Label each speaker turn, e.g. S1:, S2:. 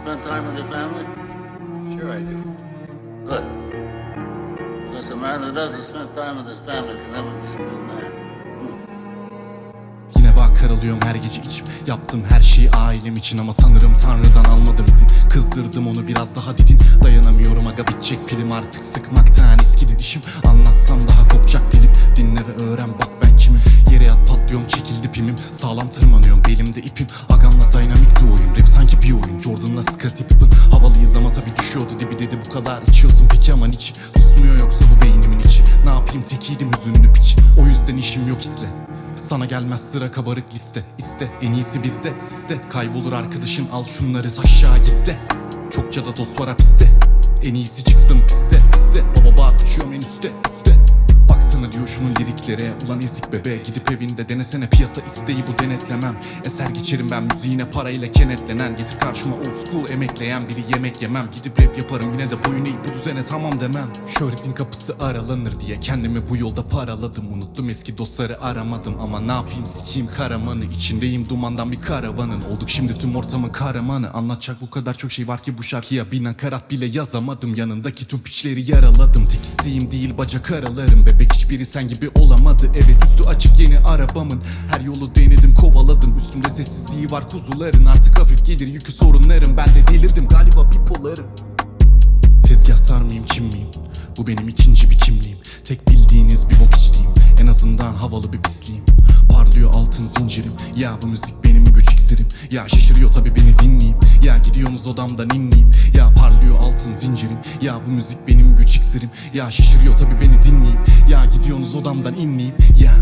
S1: your family?
S2: Sure I do.
S1: Good. Because a man who doesn't spend time with his family can never be a good man.
S3: Yine bak karalıyorum her gece içim Yaptım her şeyi ailem için ama sanırım tanrıdan almadım izin Kızdırdım onu biraz daha didin Dayanamıyorum aga bitecek pilim artık sıkmaktan eskidi dişim içiyorsun peki aman hiç? Susmuyor yoksa bu beynimin içi. Ne yapayım? Tekiydim hüzünlü piç. O yüzden işim yok izle. Sana gelmez sıra kabarık liste. İste en iyisi bizde sizde Kaybolur arkadaşın al şunları aşağı gizle. Çokça da dost var hapiste. En iyisi çıksın piste bebe gidip evinde denesene Piyasa isteği bu denetlemem. Eser geçerim ben müziğine parayla kenetlenen Getir karşıma old school emekleyen biri yemek yemem. Gidip rap yaparım yine de boyun eğip bu düzene tamam demem. Şöhretin kapısı aralanır diye kendimi bu yolda paraladım. Unuttum eski dostları aramadım. Ama ne yapayım sikiyim karamanı. İçindeyim dumandan bir karavanın. Olduk şimdi tüm ortamın kahramanı. Anlatacak bu kadar çok şey var ki bu şarkıya. Bir nakarat bile yazamadım. Yanındaki tüm piçleri yaraladım. Tek isteğim değil bacak aralarım. Bebek hiçbiri sen gibi olamadı. Evet üstü açık yeni arabamın Her yolu denedim kovaladım. Üstümde sessizliği var kuzuların Artık hafif gelir. Yükü sorunlarım Ben de delirdim. Galiba bipolarım. Tezgahtar mıyım kim miyim? Bu benim ikinci bir kimliğim. Tek bildiğiniz bir bok içtiğim En azından havalı bir pisliğim. Parlıyor altın zincirim. Ya bu müzik benim güç iksirim. Ya şaşırıyor tabi beni dinleyeyim. Ya gidiyorsunuz odamdan inleyeyim Ya bu müzik benim güç iksirim. Ya şaşırıyor tabi beni dinleyeyim Ya gidiyorsunuz odamdan inleyeyim Ya